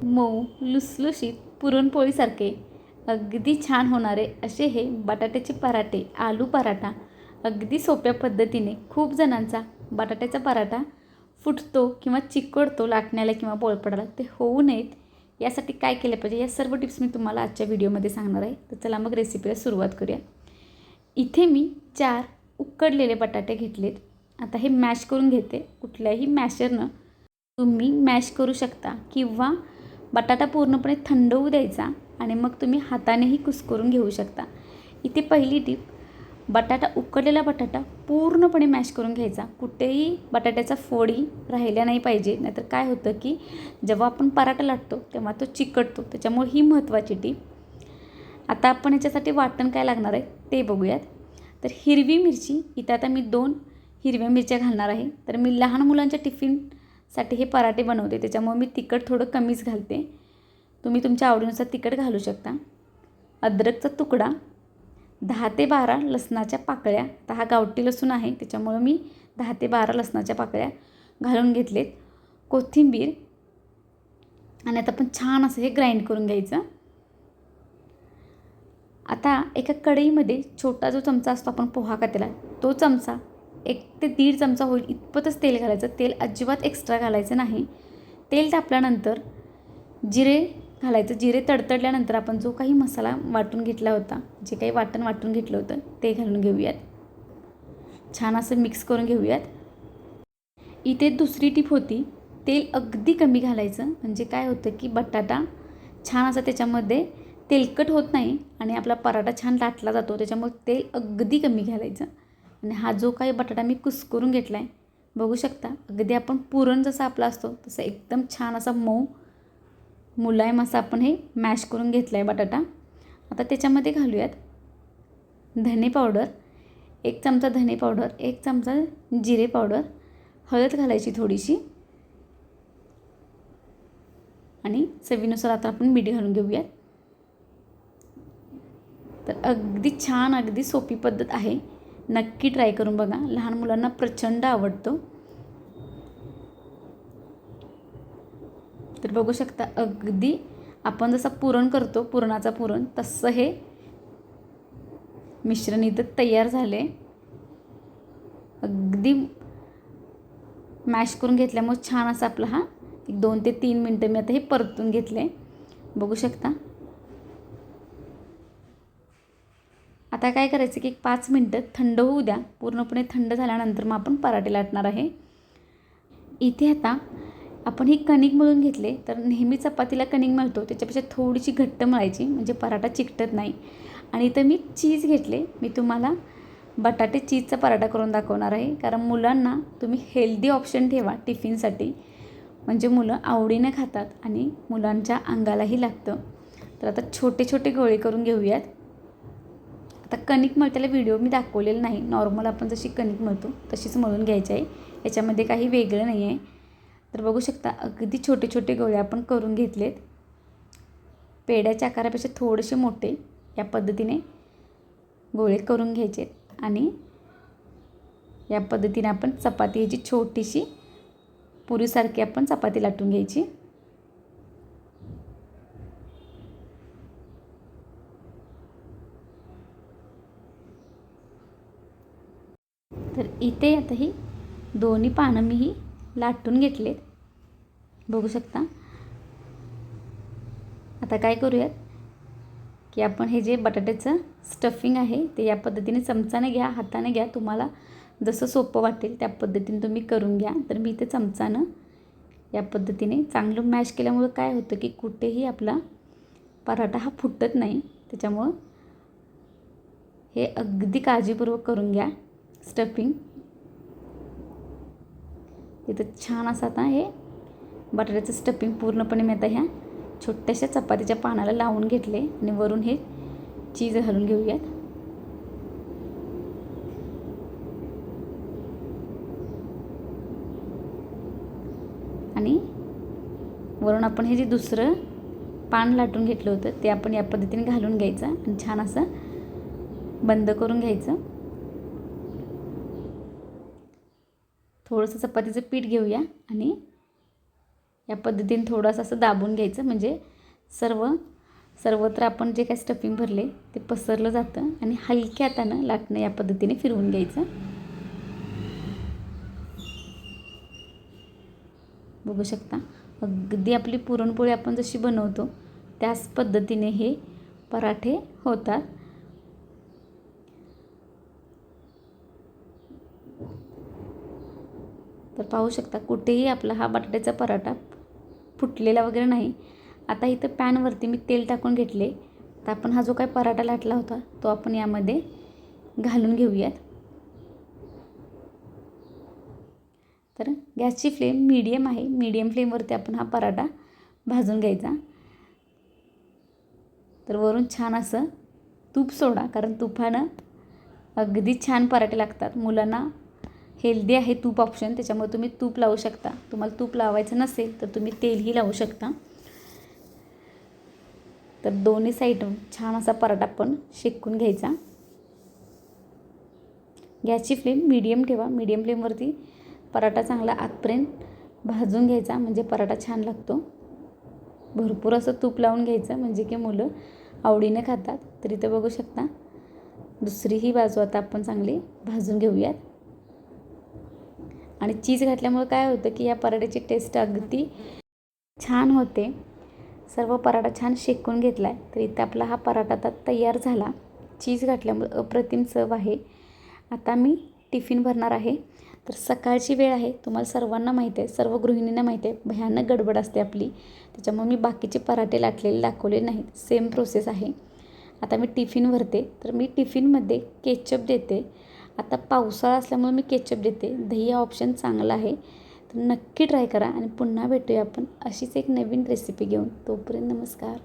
मऊ लुसलुशीत पुरणपोळीसारखे अगदी छान होणारे असे हे बटाट्याचे पराठे आलू पराठा अगदी सोप्या पद्धतीने खूप जणांचा बटाट्याचा पराठा फुटतो किंवा चिकटतो लाटण्याला किंवा पोळपडाला ते होऊ नयेत. यासाठी काय केलं पाहिजे? या सर्व टिप्स मी तुम्हाला आजच्या व्हिडिओमध्ये सांगणार आहे. तर चला मग रेसिपीला सुरुवात करूया. इथे मी चार उकडलेले बटाटे घेतलेत. आता हे मॅश करून घेते. कुठल्याही मॅशरनं तुम्ही मॅश करू शकता किंवा बटाटा पूर्णपणे थंड होऊ द्यायचा आणि मग तुम्ही हातानेही कुस्करून घेऊ शकता. इथे पहिली टीप बटाटा उकडलेला बटाटा पूर्णपणे मॅश करून घ्यायचा. कुठेही बटाट्याचा फोडी राहिल्या नाही पाहिजे. नाहीतर काय होतं की जेव्हा आपण पराठा लाटतो तेव्हा तो चिकटतो. त्याच्यामुळे ही महत्त्वाची टीप. आता आपण याच्यासाठी वाटण काय लागणार आहे ते बघूयात. तर हिरवी मिरची इथं आता मी दोन हिरव्या मिरच्या घालणार आहे. तर मी लहान मुलांच्या टिफिन साठी हे पराठे बनवते. त्याच्यामुळे मी तिखट थोडं कमीच घालते. तुम्ही तुमच्या आवडीनुसार तिखट घालू शकता. अद्रकचा तुकडा दहा ते बारा लसणाच्या पाकळ्या. आता हा गावठी लसूण आहे त्याच्यामुळं मी दहा ते बारा लसणाच्या पाकळ्या घालून घेतलेत. कोथिंबीर आणि आता आपण छान असं हे ग्राइंड करून घ्यायचं. आता एका कढईमध्ये छोटा जो चमचा असतो आपण पोहा का त्याला तो चमचा एक ते दीड चमचा होईल इतपतच तेल घालायचं. तेल अजिबात एक्स्ट्रा घालायचं नाही. तेल तापल्यानंतर जिरे घालायचं. जिरे तडतडल्यानंतर आपण जो काही मसाला वाटून घेतला होता जे काही वाटण वाटून घेतलं होतं ते घालून घेऊयात. छान असं मिक्स करून घेऊयात. इथे दुसरी टीप होती तेल अगदी कमी घालायचं. म्हणजे काय होतं की बटाटा छान असा त्याच्यामध्ये तेलकट होत नाही आणि आपला पराठा छान लाटला जातो. त्याच्यामुळे तेल अगदी कमी घालायचं. आणि हा जो काही बटाटा मी कुस्करून घेतला आहे बघू शकता? अगदी आपण पुरण जसा आपला असतो तसं एकदम छान असा मऊ मुलायम असा आपण हे मॅश करून घेतला आहे बटाटा. आता त्याच्यामध्ये घालूयात धने पावडर एक चमचा धने पावडर एक चमचा जिरे पावडर हळद घालायची थोडीशी आणि चवीनुसार आता आपण मीठ घालून घेऊयात. तर अगदी छान अगदी सोपी पद्धत आहे. नक्की ट्राय करून बघा. लहान मुलांना प्रचंड आवडतो. तर बघू शकता अगदी आपण जसं पुरण करतो पुरणाचा पुरण तसं हे मिश्रण इथं तयार झाले अगदी मॅश करून घेतल्यामुळे छान असा आपला हा एक दोन ते तीन मिनटं मी आता हे परतून घेतले बघू शकता. आता काय करायचं की एक पाच मिनटं थंड होऊ द्या. पूर्णपणे थंड झाल्यानंतर मग आपण पराठे लाटणार आहे. इथे आता आपण ही कणिक मळून घेतले तर नेहमी चपातीला कणिक मळतो. त्याच्यापेक्षा थोडीशी घट्ट मळायची म्हणजे पराठा चिकटत नाही. आणि इथं मी चीज घेतले. मी तुम्हाला बटाटे चीजचा पराठा करून दाखवणार आहे. कारण मुलांना तुम्ही हेल्दी ऑप्शन ठेवा टिफिनसाठी. म्हणजे मुलं आवडीने खातात आणि मुलांच्या अंगालाही लागतं. तर आता छोटे छोटे गोळे करून घेऊयात. आता कणिक मळत्याला व्हिडिओ मी दाखवलेला नाही. नॉर्मल आपण जशी कणिक मळतो तशीच मळून घ्यायची आहे. याच्यामध्ये काही वेगळं नाही आहे. तर बघू शकता अगदी छोटे छोटे गोळे आपण करून घेतलेत. पेड्याच्या आकारापेक्षा थोडेसे मोठे या पद्धतीने गोळे करून घ्यायचे आणि या पद्धतीने आपण चपाती ह्याची छोटीशी पुरीसारखी आपण चपाती लाटून घ्यायची. तर इथे आता ही दोन्ही पानं मी ही लाटून घेतलेत. बघू शकता. आता काय करूयात? की आपण हे जे बटाट्याचं स्टफिंग आहे ते या पद्धतीने चमचाने घ्या हाताने घ्या. तुम्हाला जसं सोपं वाटेल त्या पद्धतीने तुम्ही करून घ्या. तर मी इथे चमचानं या पद्धतीने चांगलं मॅश केल्यामुळं काय होतं की कुठेही आपला पराठा हा फुटत नाही. त्याच्यामुळं हे अगदी काळजीपूर्वक करून घ्या. स्टफिंग तिथं छान असं आता हे बटाट्याचं स्टफिंग पूर्णपणे मी आता ह्या छोट्याशा चपातीच्या पानाला लावून घेतले आणि वरून हे चीज घालून घेऊयात. आणि वरून आपण हे जे दुसरं पान लाटून घेतलं होतं ते आपण या पद्धतीने घालून घ्यायचं आणि छान असं बंद करून घ्यायचं. थोडंसं चपातीचं पीठ घेऊया आणि या पद्धतीने थोडंसं असं दाबून घ्यायचं. म्हणजे सर्व सर्वत्र आपण जे काही स्टफिंग भरले ते पसरलं जातं आणि हलक्या हातानं लाटणं या पद्धतीने फिरवून घ्यायचं. बघू शकता अगदी आपली पुरणपोळी आपण जशी बनवतो त्याच पद्धतीने हे पराठे होतात. तर पाहू शकता कुठेही आपला हा बटाट्याचा पराठा फुटलेला वगैरे नाही. आता इथं पॅनवरती मी तेल टाकून घेतले. तर आपण हा जो काय पराठा लाटला होता तो आपण यामध्ये घालून घेऊयात. तर गॅसची फ्लेम मीडियम आहे. मीडियम फ्लेमवरती आपण हा पराठा भाजून घ्यायचा. तर वरून छान असं तूप सोडा कारण तुपानं अगदी छान पराठे लागतात. मुलांना हेल्दी आहे तूप ऑप्शन त्याच्यामुळे तुम्ही तूप लावू शकता. तुम्हाला तूप लावायचं नसेल तर तुम्ही तेलही लावू शकता. तर दोन्ही साईड छान असा पराठा पण शेकून घ्यायचा. गॅसची फ्लेम मीडियम ठेवा. मीडियम फ्लेमवरती पराठा चांगला आतपर्यंत भाजून घ्यायचा म्हणजे पराठा छान लागतो. भरपूर असं तूप लावून घ्यायचं म्हणजे की मुलं आवडीने खातात. तर ते बघू शकता दुसरीही बाजू आता आपण चांगली भाजून घेऊयात. आणि चीज घातल्यामुळे काय होतं की या पराठ्याची टेस्ट अगदी छान होते. सर्व पराठा छान शेकून घेतला आहे तर इथं आपला हा पराठा आता तयार झाला. चीज घातल्यामुळे अप्रतिम चव आहे. आता मी टिफिन भरणार आहे. तर सकाळची वेळ आहे. तुम्हाला सर्वांना माहीत आहे. सर्व गृहिणींना माहीत आहे. भयानक गडबड असते आपली. त्याच्यामुळे मी बाकीचे पराठे लाटलेले दाखवले नाहीत. सेम प्रोसेस आहे. आता मी टिफिन भरते. तर मी टिफिनमध्ये केचप देते. आता पावसाळा असल्यामुळे मी केचप देते. दही हा ऑप्शन चांगला आहे. तर नक्की ट्राय करा आणि पुन्हा भेटूया आपण अशीच एक नवीन रेसिपी घेऊन. तोपर्यंत नमस्कार.